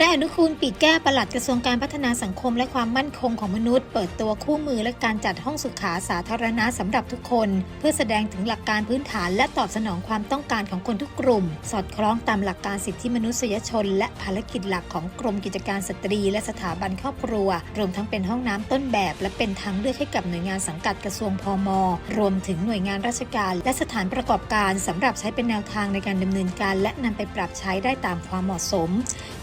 นายอนุคูลปีดแก้วปลัดกระทรวงการพัฒนาสังคมและความมั่นคงของมนุษย์ เปิดตัวคู่มือและการจัดห้องสุขาสาธารณะสำหรับทุกคน เพื่อแสดงถึงหลักการพื้นฐานและตอบสนองความต้องการของคนทุกกลุ่ม สอดคล้องตามหลักการสิทธิมนุษยชน และภารกิจหลักของกรมกิจการสตรี และสถาบันครอบครัว รวมทั้งเป็นห้องน้ำต้นแบบ และเป็นทางเลือกให้กับหน่วยงานสังกัดกระทรวงพมรวมถึงหน่วยงานราชการ และสถานประกอบการสำหรับใช้เป็นแนวทางในการดำเนินการ และนำไปปรับใช้ได้ตามความเหมาะสม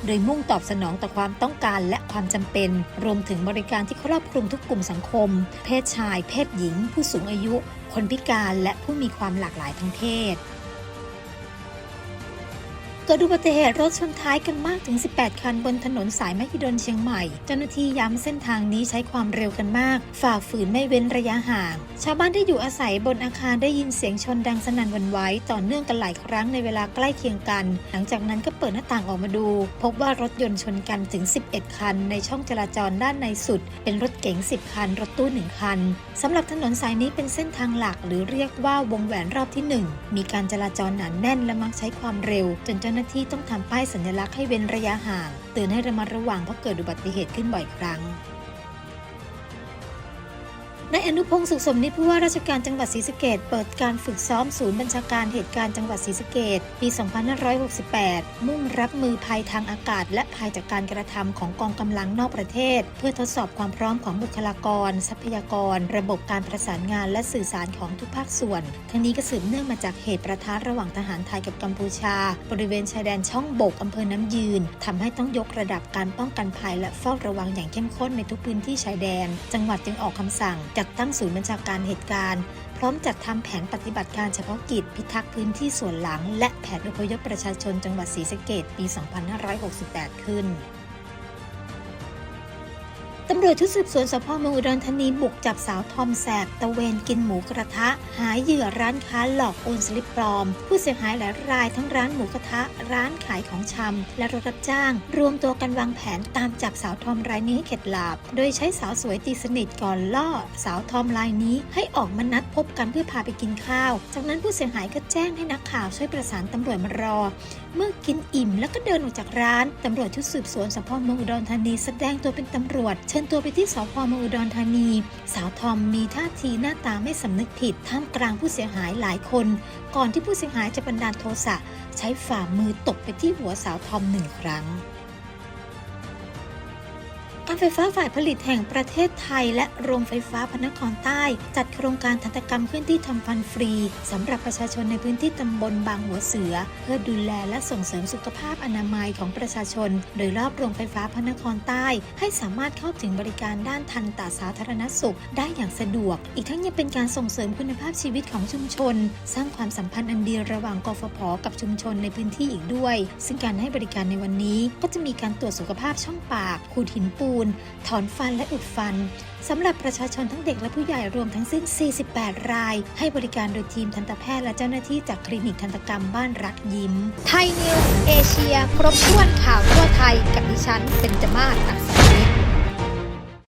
โดยมุ่งตอบสนองต่อความต้องการและความจำเป็น รวมถึงบริการที่ครอบคลุมทุกกลุ่มสังคม เพศชาย เพศหญิง ผู้สูงอายุ คนพิการและผู้มีความหลากหลายทางเพศ เกิดอุบัติเหตุรถชนท้ายกันมากถึง 18 คันบนถนนสายมหิดลเชียงใหม่ เจ้าหน้าที่ย้ำเส้นทางนี้ใช้ความเร็วกันมาก ฝ่าฝืนไม่เว้นระยะห่าง ชาวบ้านที่อยู่อาศัยบนอาคารได้ยินเสียงชนดังสนั่นวันไหวต่อเนื่องกันหลายครั้งในเวลาใกล้เคียงกัน หลังจากนั้นก็เปิดหน้าต่างออกมาดู พบว่ารถยนต์ชนกันถึง 11 คัน ในช่องจราจรด้านในสุด เป็นรถเก๋ง 10 คัน รถตู้ 1 คันสำหรับถนนสายนี้เป็นเส้นทางหลัก หรือเรียกว่าวงแหวนรอบที่ 1 มีการจราจรหนาแน่นและมักใช้ความเร็วจนเจ้าหน้าที่ต้องทำป้ายสัญลักษณ์ให้เว้นระยะห่าง เตือนให้ระมัดระวังเพราะเกิดอุบัติเหตุขึ้นบ่อยครั้ง นายอนุพงศ์สุขสมนิตผู้ว่าราชการจังหวัดศรีสะเกดเปิดการฝึกซ้อมศูนย์บัญชาการเหตุการณ์จังหวัดศรีสะเกดปี 2568 มุ่งรับมือภัยทางอากาศ และภัยจากการกระทำของกองกำลังนอกประเทศ เพื่อทดสอบความพร้อมของบุคลากร ทรัพยากร ระบบการประสานงานและสื่อสารของทุกภาคส่วน ทั้งนี้ก็สืบเนื่องมาจากเหตุประทะระหว่างทหารไทยกับกัมพูชา บริเวณชายแดนช่องบกอำเภอน้ำยืนทำให้ต้องยกระดับการป้องกันภัยและเฝ้าระวังอย่างเข้มข้นในทุกพื้นที่ชายแดน จังหวัดจึงออกคำสั่งจัดตั้งศูนย์บัญชาการเหตุการณ์ พร้อมจัดทำแผนปฏิบัติการเฉพาะกิจ พิทักษ์พื้นที่ส่วนหลัง และแผนอพยพประชาชนจังหวัดศรีสะเกดปี 2568 ขึ้น ตำรวจชุดสืบสวนสพเมืองอุดรธานีบุกจับสาวทอมแสบตะเวนกินหมูกระทะ หาเหยื่อร้านค้าหลอกโอนสลิปปลอม ผู้เสียหายหลายรายทั้งร้านหมูกระทะ ร้านขายของชำและรถรับจ้าง รวมตัวกันวางแผนตามจับสาวทอมรายนี้ให้เข็ดหลาบ โดยใช้สาวสวยตีสนิทก่อนล่อ สาวทอมรายนี้ให้ออกมานัดพบกันเพื่อพาไปกินข้าว จากนั้นผู้เสียหายก็แจ้งให้นักข่าวช่วยประสานตำรวจมารอ เมื่อกินอิ่มแล้วก็เดินออกจากร้าน ตำรวจชุดสืบสวนสพเมืองอุดรธานีแสดงตัวเป็นตำรวจ เชิญตัวไปที่สพเมืองอุดรธานี สาวทอมมีท่าทีหน้าตาไม่สำนึกผิดท่ามกลางผู้เสียหายหลายคน ก่อนที่ผู้เสียหายจะบันดาลโทสะใช้ฝ่ามือตบไปที่หัวสาวทอมหนึ่งครั้ง การไฟฟ้าฝ่ายผลิตแห่งประเทศไทย และโรงไฟฟ้าพระนครใต้ จัดโครงการทันตกรรมเคลื่อนที่ทำฟันฟรี สำหรับประชาชนในพื้นที่ตำบลบางหัวเสือ เพื่อดูแลและส่งเสริมสุขภาพอนามัยของประชาชน โดยรอบโรงไฟฟ้าพระนครใต้ ให้สามารถเข้าถึงบริการด้านทันตาสาธารณสุข ได้อย่างสะดวก อีกทั้งยังเป็นการส่งเสริมคุณภาพชีวิตของชุมชน สร้างความสัมพันธ์อันดีระหว่างกฟผกับชุมชนในพื้นที่อีกด้วย ซึ่งการให้บริการในวันนี้ก็จะมีการตรวจสุขภาพช่องปากขูดหินปูนถอนฟันและอุดฟันสำหรับประชาชนทั้งเด็กและผู้ใหญ่รวมทั้งสิ้น 48 ราย ให้บริการโดยทีมทันตแพทย์และเจ้าหน้าที่จากคลินิกทันตกรรมบ้านรักยิ้ม ไทยนิวส์เอเชีย ครบถ้วนข่าวทั่วไทย กับดิฉันเป็นจมาศอักษรวิทย์